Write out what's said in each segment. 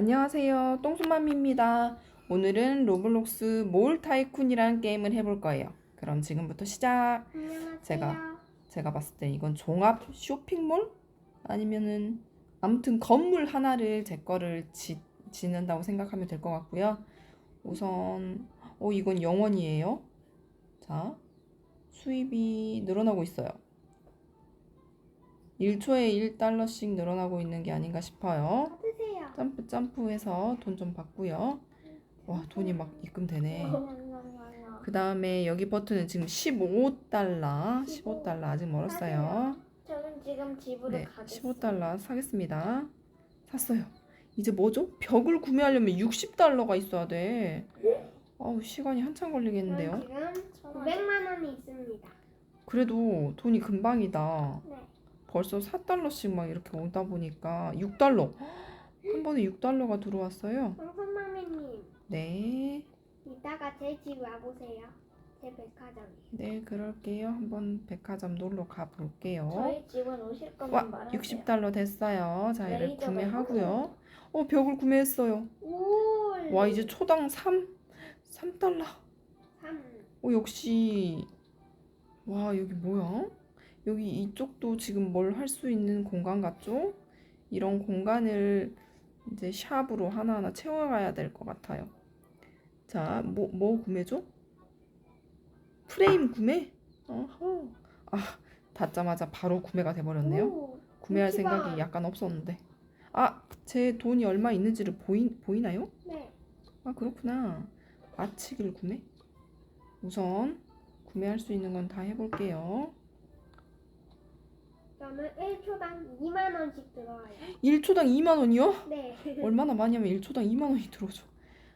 안녕하세요. 똥수맘입니다. 오늘은 로블록스 몰 타이쿤이라는 게임을 해볼 거예요. 그럼 지금부터 시작. 안녕하세요. 제가- 제가 봤을 때 이건 종합 쇼핑몰? 아니면은 아무튼 건물 하나를 제 거를 지, 짓는다고 생각하면 될 것 같고요. 우선 어 이건 영원이에요. 자 수입이 늘어나고 있어요. 1초에 1달러씩 늘어나고 있는 게 아닌가 싶어요. 점프 점프해서 돈 좀 받고요. 와 돈이 막 입금되네. 그 다음에 여기 버튼은 지금 15달러, 15달러 아직 멀었어요. 저는 지금 집으로 네, 가겠습니다. 15달러 사겠습니다. 샀어요. 이제 뭐죠? 벽을 구매하려면 60달러가 있어야 돼. 아우 시간이 한참 걸리겠는데요. 저는 지금 900만 원이 있습니다. 그래도 돈이 금방이다. 네. 벌써 4달러씩 막 이렇게 오다 보니까 6달러. 한 번에 6달러가 들어왔어요. 황선마미님, 네. 이따가 제 집 와보세요. 제 백화점이. 네, 그럴게요. 한번 백화점 놀러 가 볼게요. 저희 집은 오실 와, 거면 말하세요. 60달러 됐어요. 자, 이를 레이저가 구매하고요. 어, 벽을 구매했어요. 오. 와, 이제 초당 3 3달러. 3. 어, 역시 와, 여기 뭐야? 여기 이쪽도 지금 뭘 할 수 있는 공간 같죠? 이런 공간을 이제 샵으로 하나하나 채워가야 될 것 같아요. 자, 뭐, 뭐 구매죠? 프레임 구매? 어허. 아, 닫자마자 바로 구매가 돼버렸네요. 오. 구매할. 생각이 약간 없었는데. 아, 제 돈이 얼마 있는지를 보이, 보이나요? 네. 아, 그렇구나. 아치길 구매? 우선 구매할 수 있는 건 다 해볼게요. 저는 1초당 2만 원씩 들어와요. 1초당 2만 원이요? 네. 얼마나 많이 하면 1초당 2만 원이 들어오죠.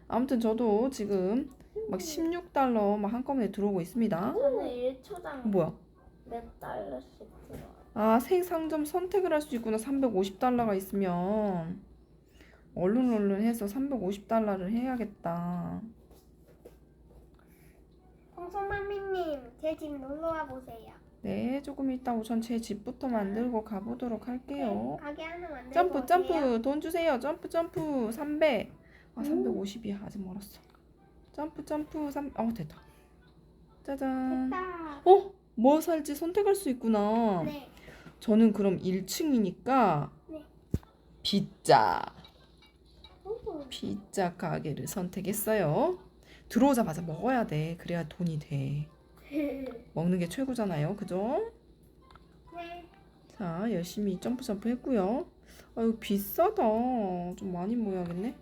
아무튼 저도 지금 막 16달러 막 한꺼번에 들어오고 있습니다. 저는 1초당 뭐야? 몇 달러씩 들어와요. 아, 새 상점 선택을 할 수 있구나. 350달러가 있으면. 얼른 얼른 해서 350달러를 해야겠다. 황선마미님, 제 집 놀러 와 보세요. 네, 조금 이따 우선 제 집부터 만들고 가보도록 할게요. 가게 하나 만들고 점프. 점프, 돈 주세요. 점프, 점프, 300. 아, 350이야. 아직 멀었어. 점프, 점프, 3, 어, 됐다. 짜잔. 됐다. 어? 뭐 살지 선택할 수 있구나. 네. 저는 그럼 1층이니까 네. 피자. 오. 피자 가게를 선택했어요. 들어오자마자 먹어야 돼. 그래야 돈이 돼. 먹는 게 최고잖아요. 그죠? 네. 자, 열심히 점프 점프 했고요. 아유, 비싸다. 좀 많이 모여야겠네.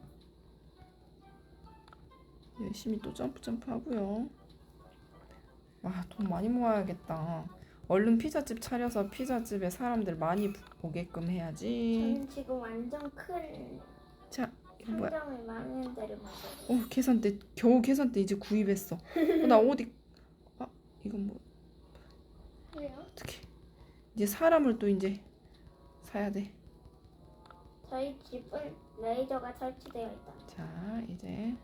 열심히 또 점프 점프 하고요. 와, 돈 많이 모아야겠다. 얼른 피자집 차려서 피자집에 사람들 많이 오게끔 해야지. 저는 지금 완전 큰 자, 이거 뭐야? 상점을 많은 데를 만들어요. 어, 계산대 겨우 계산대 이제 구입했어. 어, 나 어디? 아, 이건 뭐 왜요? 어떻게? 이제 사람을 또 이제 사야 돼. 저희 집은 레이저가 설치되어 있다. 자, 이제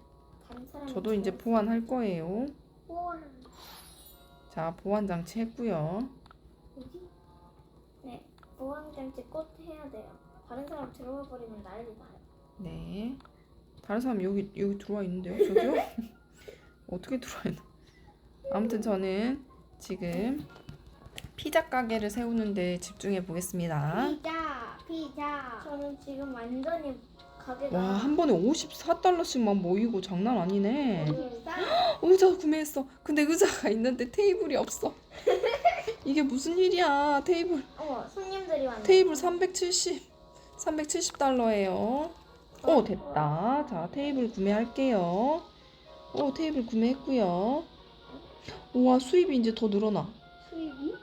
다른 사람 저도 이제 보완할 거예요. 우와. 자, 보완 장치 했고요. 뭐지? 네, 보안장치 꼭 해야 돼요. 다른 사람 들어와 버리면 난리 나요. 네. 다른 사람 여기 여기 들어와 있는데요, 저기요? 어떻게 들어와 있나? 아무튼 저는 지금 피자 가게를 세우는데 집중해 보겠습니다. 피자, 피자. 저는 지금 완전히 가게가 와, 한 번에 54달러씩만 모이고 장난 아니네. 의자 구매했어. 근데 의자가 있는데 테이블이 없어. 이게 무슨 일이야? 테이블 어 손님들이 왔네. 테이블 370 370달러예요. 오 됐다. 자 테이블 구매할게요. 오 테이블 구매했고요. 우와 수입이 이제 더 늘어나. 수입이?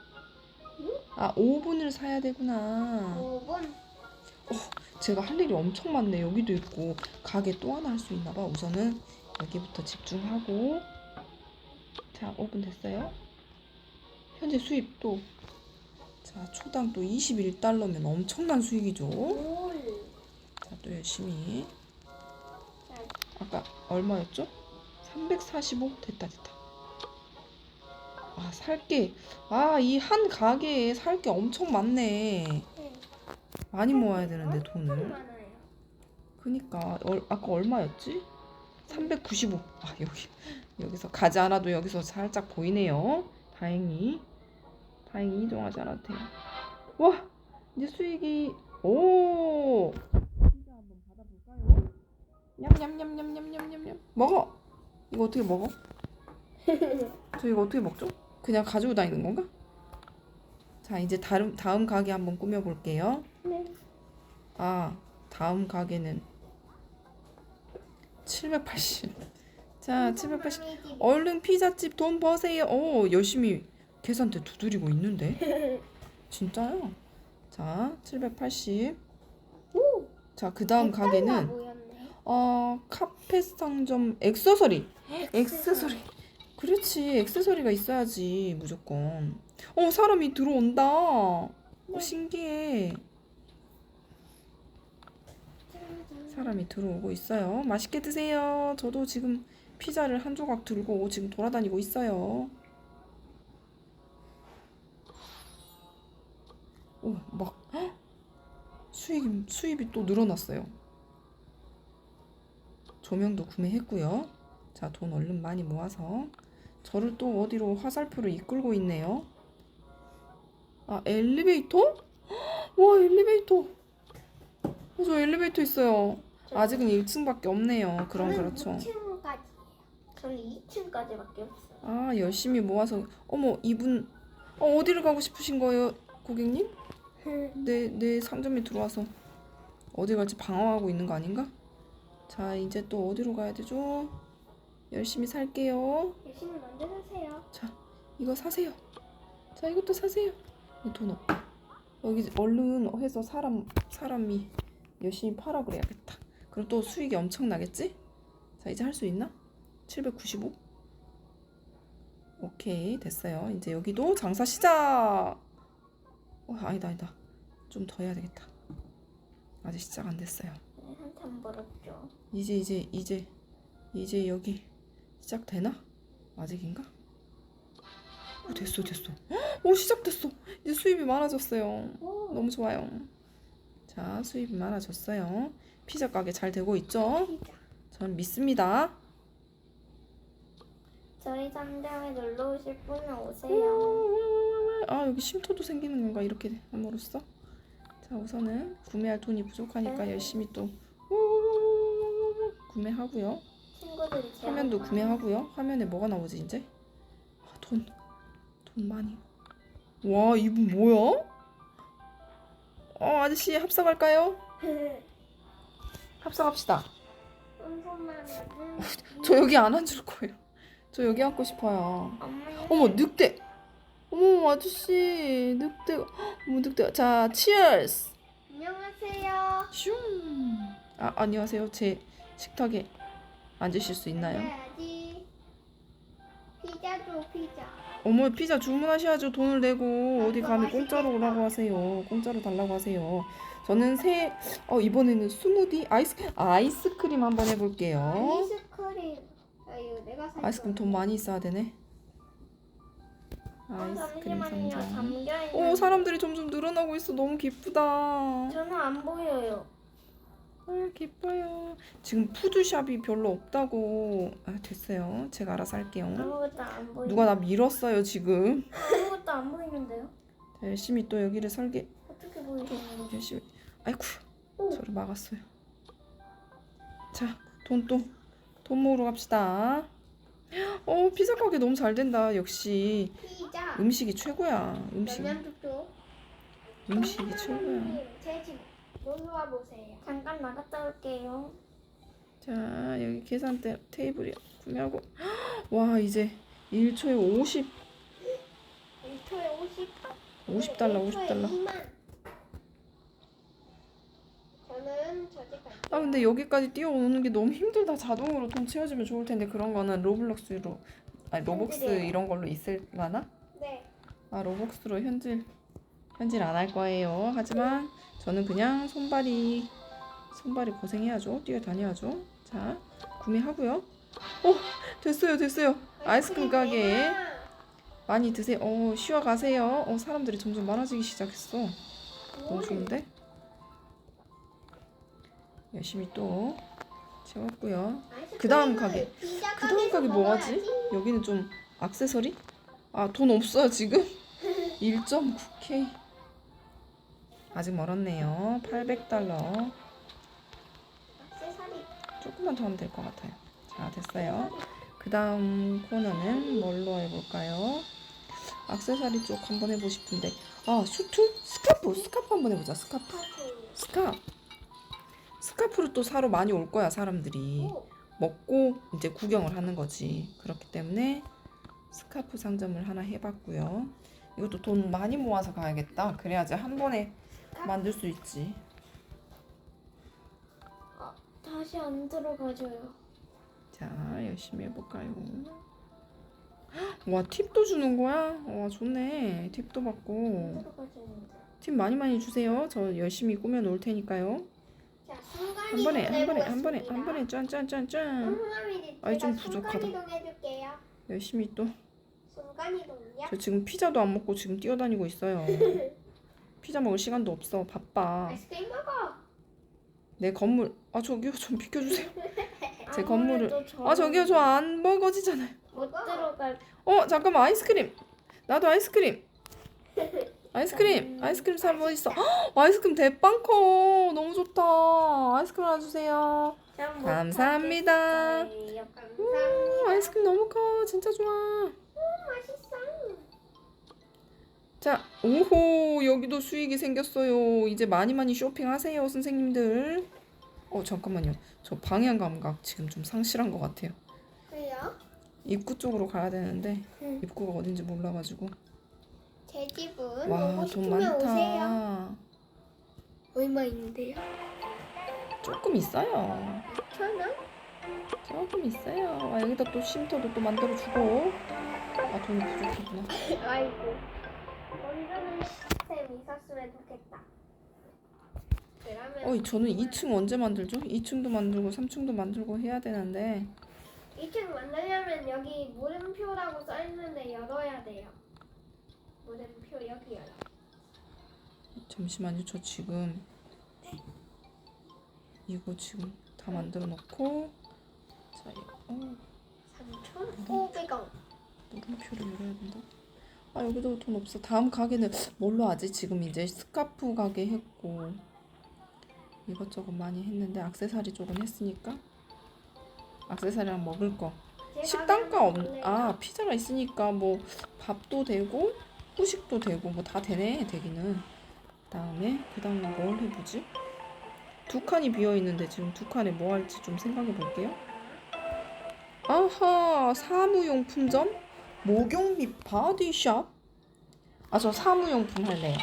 아 오븐을 사야 되구나. 5분? 제가 할 일이 엄청 많네. 여기도 있고 가게 또 하나 할 수 있나 봐. 우선은 여기부터 집중하고 자 오븐 됐어요. 현재 수입 또 자, 초당 또 21달러면 엄청난 수익이죠. 올. 자, 또 열심히. 자, 아까 얼마였죠? 345? 됐다, 됐다. 아, 살 게. 아, 이 한 가게에 살 게 엄청 많네. 많이 모아야 되는데, 돈을. 그니까, 얼, 아까 얼마였지? 395. 아, 여기. 여기서 가지 않아도 여기서 살짝 보이네요. 다행히. 다행히 이동하지 않아도 돼요. 와! 이제 수익이, 오! 피자 한번 받아볼까요? 냠냠냠냠냠냠냠냠. 먹어! 이거 어떻게 먹어? 저 이거 어떻게 먹죠? 그냥 가지고 다니는 건가? 자 이제 다음 다음 가게 한번 꾸며 볼게요. 네. 아, 다음 가게는 780. 자, 780. 얼른 피자집 돈 버세요. 오, 열심히 계산대 두드리고 있는데. 진짜요? 자, 780. 오. 자, 그 다음 가게는. 어, 카페 상점 액세서리. 액세서리. 그렇지. 액세서리가 있어야지, 무조건. 어, 사람이 들어온다. 어, 신기해. 사람이 들어오고 있어요. 맛있게 드세요. 저도 지금 피자를 한 조각 들고 지금 돌아다니고 있어요. 오, 막 헉! 수익 수입이 또 늘어났어요. 조명도 구매했고요. 자, 돈 얼른 많이 모아서 저를 또 어디로 화살표로 이끌고 있네요. 아, 엘리베이터? 헉! 와, 엘리베이터. 어, 저 엘리베이터 있어요. 아직은 1층밖에 없네요. 그럼 그렇죠. 2층까지. 저는 2층까지밖에 없어요. 아, 열심히 모아서 어머, 이분 어, 어디를 가고 싶으신 거예요, 고객님? 내, 내 상점에 들어와서 어디 갈지 방황하고 있는 거 아닌가? 자, 이제 또 어디로 가야 되죠? 열심히 살게요. 열심히 먼저 사세요. 자, 이거 사세요. 자, 이것도 사세요. 이돈 없다. 여기 얼른 해서 사람 사람이 열심히 팔아 그래야겠다. 그럼 또 수익이 엄청 나겠지? 자, 이제 할 수 있나? 795. 오케이, 됐어요. 이제 여기도 장사 시작. 어, 아니다, 아니다. 좀 더 해야 되겠다. 아직 시작 안 됐어요. 네, 한참 멀었죠. 이제 이제 이제 이제 여기 시작되나? 아직인가? 오 됐어 됐어. 오 시작됐어. 이제 수입이 많아졌어요. 오. 너무 좋아요. 자 수입이 많아졌어요. 피자 가게 잘 되고 있죠? 전 믿습니다. 저희 상점에 놀러 오실 분은 오세요. 아 여기 쉼터도 생기는 건가? 이렇게 함으로써 자 우선은 구매할 돈이 부족하니까 열심히 또 구매하고요 화면도. 구매하고요. 화면에 뭐가 나오지 이제? 아, 돈, 돈 많이. 와 이분 뭐야? 어 아저씨 합석할까요? 합석합시다. 저 여기 안 앉을 거예요. 저 여기 앉고 싶어요. 어머 늑대. 어머 아저씨 늑대. 어머 늑대. 자 치얼스. 안녕하세요. 슝. 아 안녕하세요. 제 식탁에 앉으실 수 있나요? 해야지. 피자 줘 피자. 어머 피자 주문하셔야죠 돈을 내고 어디 감히 공짜로 오라고 하세요 공짜로 달라고 하세요 저는 새 어, 이번에는 스무디 아이스 아이스크림 한번 해볼게요 아이스크림. 아 이거 내가 살 아이스크림 돈 많이 있어야 되네 어, 아이스크림 잠시만요. 상자 잠겨 있는. 오 사람들이 점점 늘어나고 있어 너무 기쁘다 저는 안 보여요. 아 기뻐요. 지금 푸드샵이 별로 없다고. 아 됐어요. 제가 알아서 할게요. 아무것도 안 보이. 누가 나 밀었어요 지금. 아무것도 안 보이는데요? 자, 열심히 또 여기를 설계. 어떻게 거죠? 열심히. 아이쿠 오. 저를 막았어요. 자 돈 또 돈 모으러 갑시다. 어 피자 가게 너무 잘 된다 역시. 피자. 음식이 최고야 음식. 줘. 음식이 최고야. 제 집 놀러 와 보세요. 잠깐 나갔다 올게요. 자 여기 계산대 테이블이 구매하고 와 이제 1초에 50 1초에 50. 50달러 50달러 2만. 저는 갈게요. 아 근데 여기까지 뛰어오는 게 너무 힘들다 자동으로 돈 채워주면 좋을 텐데 그런 거는 로블록스로 아니 로벅스 현질이에요. 이런 걸로 있을라나? 네. 아 로벅스로 현질 현질 안 할 거예요. 하지만 저는 그냥 손발이 손발이 고생해야죠. 뛰어다녀야죠. 자 구매하고요. 어 됐어요 됐어요. 아이스크림 가게 많이 드세요. 어 쉬어 가세요. 어 사람들이 점점 많아지기 시작했어. 너무 좋은데? 열심히 또 채웠고요. 그 다음 가게. 그 다음 가게 뭐 하지? 먹어야지. 여기는 좀 액세서리? 아, 돈 없어요, 지금? 1.9K. 아직 멀었네요. 800달러. 액세서리. 조금만 더 하면 될 것 같아요. 자, 됐어요. 그 다음 코너는 뭘로 해볼까요? 액세서리 쪽 한번 해보고 싶은데. 아, 수트? 스카프! 스카프 한번 해보자, 스카프. 스카프. 스카프를 또 사러 많이 올 거야, 사람들이. 오, 먹고 이제 구경을 하는 거지. 그렇기 때문에 스카프 상점을 하나 해봤고요. 이것도 돈 많이 모아서 가야겠다. 그래야지 한 번에 만들 수 있지. 다시 안 들어가져요. 자, 열심히 해볼까요? 와, 팁도 주는 거야? 와, 좋네. 팁도 안 받고. 팁 많이 많이 주세요. 저 열심히 꾸며 놓을 테니까요. 자, 순간 한 번에, 한 번에, 한 번에. 한 번에 짠 짠 짠짠. 홍삼이 아이, 좀 부족하다. 순간 이동해줄게요. 열심히 또. 순간 이동이요? 저 지금 피자도 안 먹고 지금 뛰어다니고 있어요. 피자 먹을 시간도 없어. 바빠. 아이스크림 먹어. 내 건물 아 저기요. 좀 비켜주세요. 제 건물을 저아 저기요. 저 안 먹어지잖아요. 못 들어갈 어 잠깐만. 아이스크림. 나도 아이스크림. 아이스크림. 아이스크림 사람 어디 있어? 헉, 아이스크림 대빵 커. 너무 좋다. 아이스크림 하나 주세요. 잘못 감사합니다. 감사합니다. 아이스크림 너무 커. 진짜 좋아. 맛있어. 자 오호 여기도 수익이 생겼어요 이제 많이 많이 쇼핑하세요 선생님들 어 잠깐만요 저 방향 감각 지금 좀 상실한 것 같아요 그래요? 입구 쪽으로 가야 되는데 응. 입구가 어딘지 몰라가지고 제 집은 와돈 싶으면 오세요. 많다 얼마 있는데요? 조금 있어요 천 원? 조금 있어요 아 여기다 또 쉼터도 또 만들어 주고 아 돈이 부족하구나 아이고. 원래는 시스템 있었으면 좋겠다. 그러면 어 저는 2층 언제 만들죠? 2층도 만들고 3층도 만들고 해야 되는데 2층 만들려면 여기 물음표라고 써 있는데 열어야 돼요. 물음표 여기 열어. 잠시만요 저 지금 이거 지금 다 만들어 놓고 자 이거 어, 3,500원. 물음표를 열어야 된다 아 여기도 돈 없어 다음 가게는 뭘로 하지? 지금 이제 스카프 가게 했고 이것저것 많이 했는데 악세사리 쪽은 했으니까 악세사리랑 먹을 거 식단가 없, 아 피자가 있으니까 뭐 밥도 되고 후식도 되고 뭐 다 되네 되기는 다음에 그 다음에 뭘 해보지? 두 칸이 비어 있는데 지금 두 칸에 뭐 할지 좀 생각해 볼게요. 아하 사무용품점 목욕 및 바디샵 아 저 사무용품 할래요.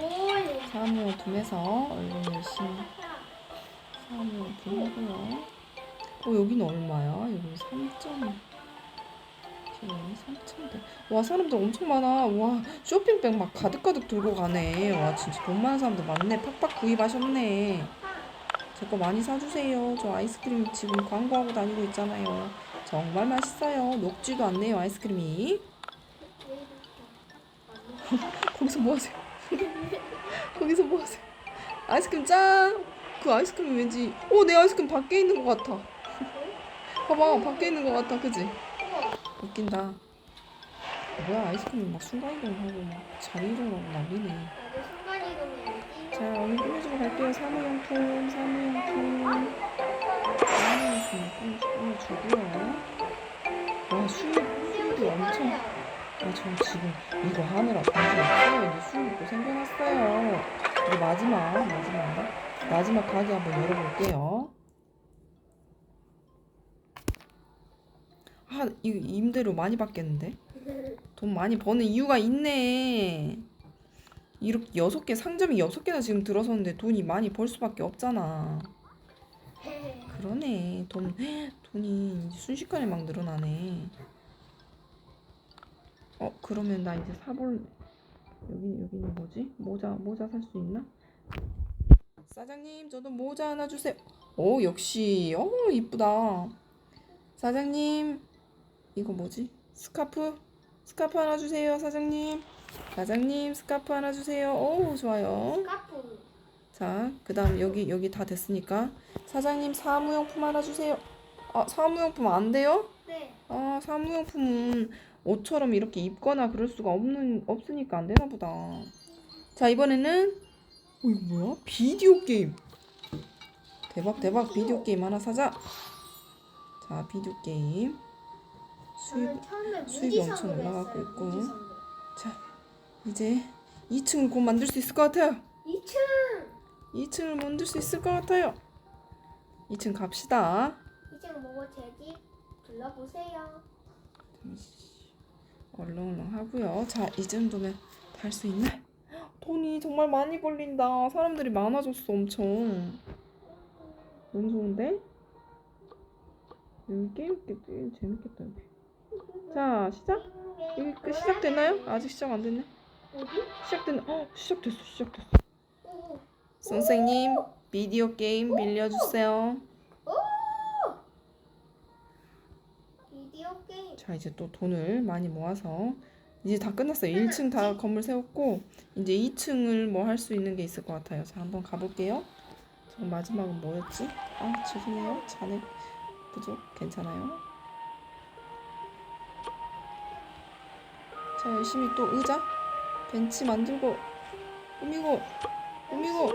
오, 사무용품에서 얼른 열심히 사무용품 하고요. 어 여기는 얼마야? 여기 3점. 여기 3,000대. 와 사람들 엄청 많아. 와 쇼핑백 막 가득가득 들고 가네. 와 진짜 돈 많은 사람들 많네. 팍팍 구입하셨네. 제 거 많이 사주세요. 저 아이스크림 지금 광고하고 다니고 있잖아요. 정말 맛있어요. 녹지도 않네요 아이스크림이. 거기서 뭐 하세요? 거기서 뭐 하세요? 아이스크림 짠! 그 아이스크림 왠지 어내 아이스크림 밖에 있는 것 같아 봐봐 밖에 있는 것 같아 그지? 웃긴다 뭐야 아이스크림 막 순간이동하고 막 자리 이동하고 난리네. 자 오늘 꾸며주고 갈게요 사무용품 사무용품 사무용품 꾸며주고요 와 수입 수입이 엄청 아, 저 지금 이거 하느라 정신 없어요. 이제 수입이 또 생겨났어요. 이제 마지막, 마지막, 마지막 가게 한번 열어볼게요. 아, 이거 임대료 많이 받겠는데? 돈 많이 버는 이유가 있네. 이렇게 여섯 개, 상점이 여섯 개나 지금 들어섰는데 돈이 많이 벌 수밖에 없잖아. 그러네. 돈, 돈이 순식간에 막 늘어나네. 어 그러면 나 이제 사볼 여기 여기는 뭐지? 모자 모자 살 수 있나? 사장님 저도 모자 하나 주세요. 오 역시. 어 이쁘다. 사장님 이거 뭐지? 스카프? 스카프 하나 주세요 사장님. 사장님 스카프 하나 주세요. 오 좋아요. 카프. 자, 그 다음 여기 여기 다 됐으니까 사장님 사무용품 하나 주세요. 아, 사무용품 안 돼요? 네. 아, 사무용품은 옷처럼 이렇게 입거나 그럴 수가 없는 없으니까 안 되나 보다. 자, 이번에는 어, 이거 뭐야? 비디오 게임. 대박 대박 비디오 게임 하나 사자. 자, 비디오 게임. 수입 수입이 엄청 올라가고. 있고. 자, 이제 2층을 곧 만들 수 있을 것 같아요. 2층 2층을 만들 수 있을 것 같아요. 2층 갑시다. 2층 뭐고 제집 불러보세요. 얼렁얼렁 하고요. 자, 이 정도면 달 수 있나? 돈이 정말 많이 걸린다. 사람들이 많아졌어, 엄청. 너무 좋은데? 여기 게임, 게임 재밌겠다, 여기. 자, 시작? 여기 끝 시작됐나요? 아직 시작 안 됐네. 시작됐나? 어, 시작됐어, 시작됐어. 오. 선생님, 비디오 게임 빌려주세요. 자, 이제 또 돈을 많이 모아서 이제 다 끝났어요. 1층 다 건물 세웠고 이제 2층을 뭐 할 수 있는 게 있을 것 같아요. 자, 한번 가볼게요. 저 마지막은 뭐였지? 아, 죄송해요. 잔액 부족. 괜찮아요. 자, 열심히 또 의자, 벤치 만들고 꾸미고 꾸미고.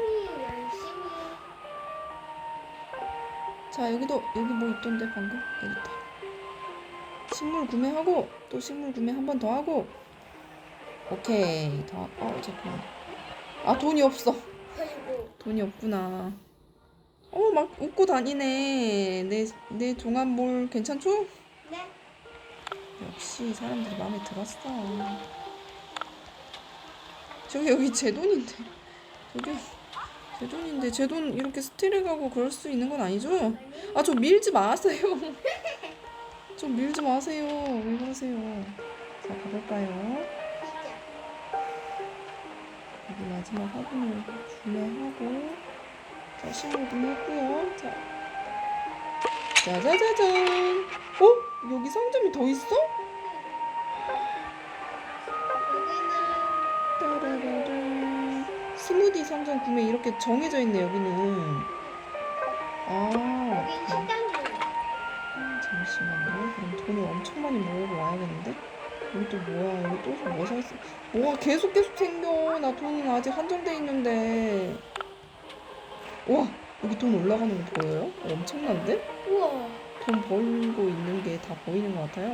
자 여기도 여기 뭐 있던데 방금 여기 있다 식물 구매하고 또 식물 구매 한 번 더 하고 오케이 다 어 잠깐만 아 돈이 없어. 돈이 없구나 어 막 웃고 다니네 내 내 종합몰 괜찮죠? 네. 역시 사람들이 마음에 들었어 저기 여기 제 돈인데 저기 제 돈인데 제 돈 이렇게 스틸해 가고 그럴 수 있는 건 아니죠? 아니. 아, 저 밀지 마세요. 좀 밀지 마세요. 왜 그러세요? 자, 가볼까요? 여기 마지막 화분을 구매하고, 자, 식물 구매했고요. 자, 짜자자잔. 어? 여기 상점이 더 있어? 따라라라. 스무디 상점 구매 이렇게 정해져 있네, 여기는. 아, 잠시만요. 그럼 돈을 엄청 많이 모으고 와야겠는데? 여기 또 뭐야? 여기 또뭐 샀어? 뭐가 계속 계속 생겨. 나 돈은 아직 한정돼 있는데. 와, 여기 돈 올라가는 거 보여요? 엄청난데? 우와. 돈 벌고 있는 게 다 보이는 것 같아요.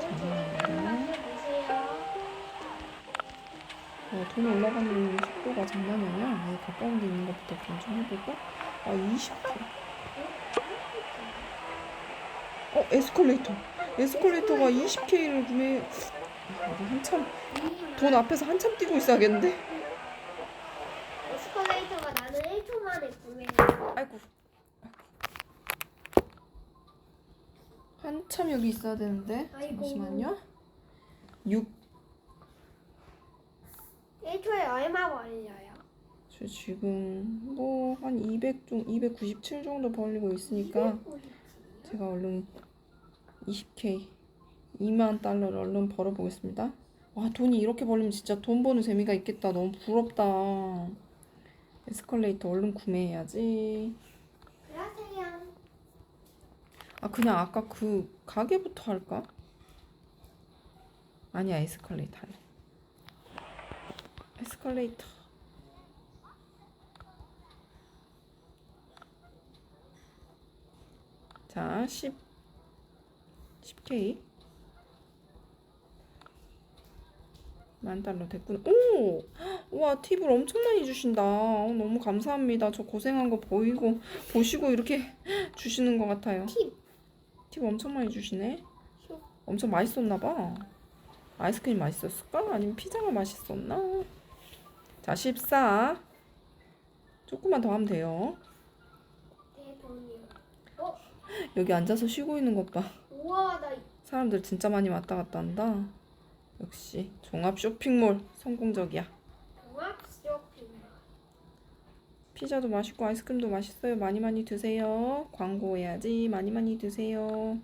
잠시만요. 보세요. 어, 돈 올라가는 속도가 장난이 아니야. 여기 가까운 데 있는 것부터 좀 해보고. 아, 20%. 어, 에스컬레이터. 에스컬레이터가 20K를 구매. 아, 이거 한참 돈 앞에서 한참 뛰고 있어야겠는데? 에스컬레이터가 나는 1초 만에 구매했어. 아이고. 한참 여기 있어야 되는데. 아이고. 잠시만요. 6. 1초에 얼마 걸려요? 저 지금 뭐 한 200 정, 297 정도 벌리고 있으니까 제가 얼른 20K 2만 달러를 얼른 벌어보겠습니다. 와 돈이 이렇게 벌리면 진짜 돈 버는 재미가 있겠다. 너무 부럽다. 에스컬레이터 얼른 구매해야지. 그러세요. 아 그냥 아까 그 가게부터 할까? 아니야 에스컬레이터 할래. 에스컬레이터. 자 10, 10K 만 달러 됐구나. 오! 와 팁을 엄청 많이 주신다. 어, 너무 감사합니다. 저 고생한 거 보이고 보시고 이렇게 주시는 것 같아요. 팁. 팁 엄청 많이 주시네. 슉. 엄청 맛있었나 봐. 아이스크림 맛있었을까? 아니면 피자가 맛있었나? 자, 14. 조금만 더 하면 돼요. 내 돈이요. 여기 앉아서 쉬고 있는 것 봐. 우와 나 사람들 진짜 많이 왔다 갔다 한다. 역시 종합 쇼핑몰 성공적이야. 종합 쇼핑. 피자도 맛있고 아이스크림도 맛있어요. 많이 많이 드세요. 광고해야지. 많이 많이 드세요.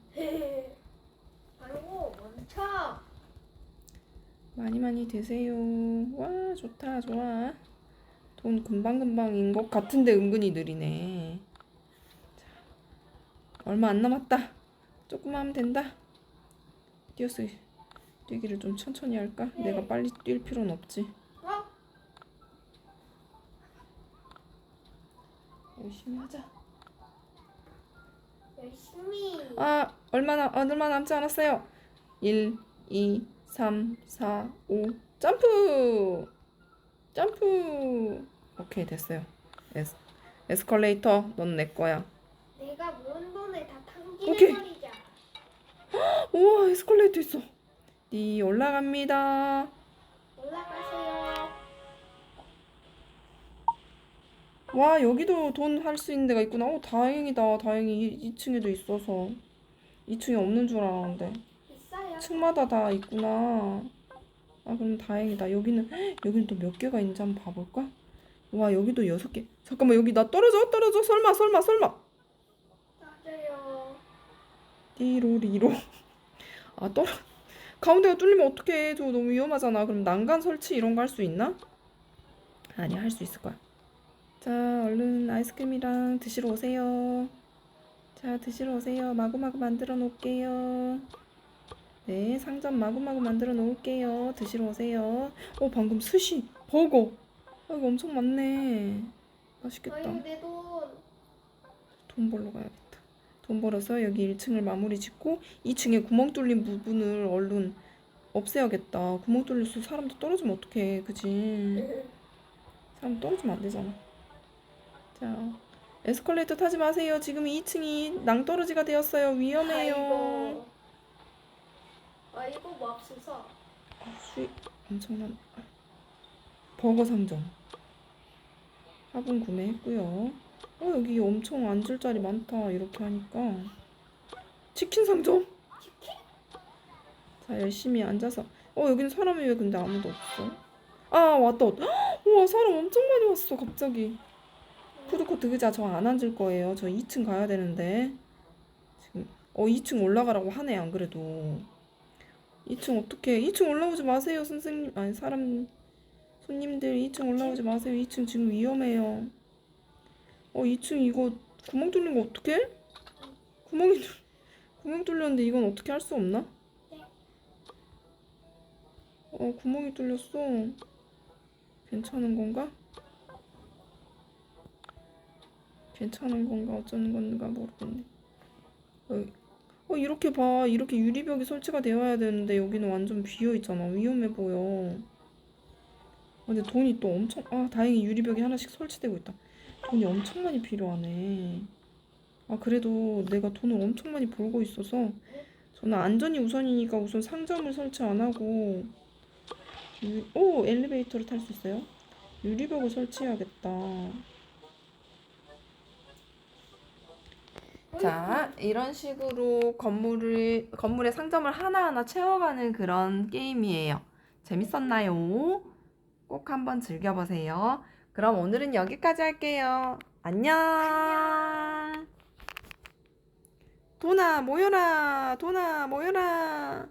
아이고 멈춰. 많이 많이 드세요. 와, 좋다, 좋아. 돈 금방금방인 것 같은데 은근히 느리네. 자, 얼마 안 남았다. 조금만 하면 된다. 뛰었어. 뛰기를 좀 천천히 할까? 네. 내가 빨리 뛸 필요는 없지. 어? 열심히 하자. 열심히. 아, 얼마나 얼마 남지 않았어요. 1, 2, 3, 4, 5. 점프! 점프! 오케이, 됐어요. 에스, 에스컬레이터, 넌 내 거야. 내가 모은 돈을 다 오케이. 탕진해버리자. 우와, 에스컬레이터 있어. 네, 올라갑니다. 올라가세요. 와, 여기도 돈 할 수 있는 데가 있구나. 오, 다행이다. 다행히 2층에도 있어서. 2층에 없는 줄 알았는데. 있어요. 층마다 다 있구나. 아, 그럼 다행이다. 여기는, 여기는 또 몇 개가 있는지 한번 봐볼까? 와, 여기도 여섯 개. 잠깐만, 여기 나 떨어져, 떨어져. 설마, 설마, 설마. 띠로리로. 아, 떨어. 가운데가 뚫리면 어떡해. 저거 너무 위험하잖아. 그럼 난간 설치 이런 거 할 수 있나? 아니야, 할수 있을 거야. 자, 얼른 아이스크림이랑 드시러 오세요. 자, 드시러 오세요. 마구마구 만들어 놓을게요. 네, 상점 마구마구 만들어 놓을게요. 드시러 오세요. 어, 방금 스시, 버거. 아, 이거 엄청 많네. 맛있겠다. 아유 내 돈. 돈 벌러 가야겠다. 돈 벌어서 여기 1층을 마무리 짓고 2층에 구멍 뚫린 부분을 얼른 없애야겠다. 구멍 뚫려서 사람도 떨어지면 어떡해. 그지? 사람 떨어지면 안 되잖아. 자, 에스컬레이터 타지 마세요. 지금 2층이 낭떠러지가 되었어요. 위험해요. 아이고. 아이고 맙소사. 수익 엄청난 버거 상점 화분 구매했고요. 어 여기 엄청 앉을 자리 많다. 이렇게 하니까. 치킨 상점? 치킨? 자 열심히 앉아서. 어 여기는 사람이 왜 근데 아무도 없어? 아 왔다 왔다. 헉, 우와 사람 엄청 많이 왔어 갑자기. 푸드코트 의자 저 안 앉을 거예요. 저 2층 가야 되는데. 지금 어 2층 올라가라고 하네 안 그래도. 2층 어떻게 2층 올라오지 마세요 선생님. 아니 사람 손님들. 2층 올라오지 마세요. 2층 지금 위험해요 어 2층 이거 구멍 뚫린 거 어떡해? 구멍이 뚫- 구멍 뚫렸는데 이건 어떻게 할 수 없나? 네. 어 구멍이 뚫렸어 괜찮은 건가? 괜찮은 건가 어쩌는 건가 모르겠네 어, 어 이렇게 봐 이렇게 유리벽이 설치가 되어야 되는데 여기는 완전 비어 있잖아 위험해 보여 아, 근데 돈이 또 엄청 아 다행히 유리벽이 하나씩 설치되고 있다 돈이 엄청 많이 필요하네 아 그래도 내가 돈을 엄청 많이 벌고 있어서 저는 안전이 우선이니까 우선 상점을 설치 안 하고 유, 오 엘리베이터를 탈 수 있어요 유리벽을 설치해야겠다 자, 이런 식으로 건물을 건물의 상점을 하나하나 채워가는 그런 게임이에요. 재밌었나요? 꼭 한번 즐겨보세요. 그럼 오늘은 여기까지 할게요. 안녕. 도나 모여라. 도나 모여라.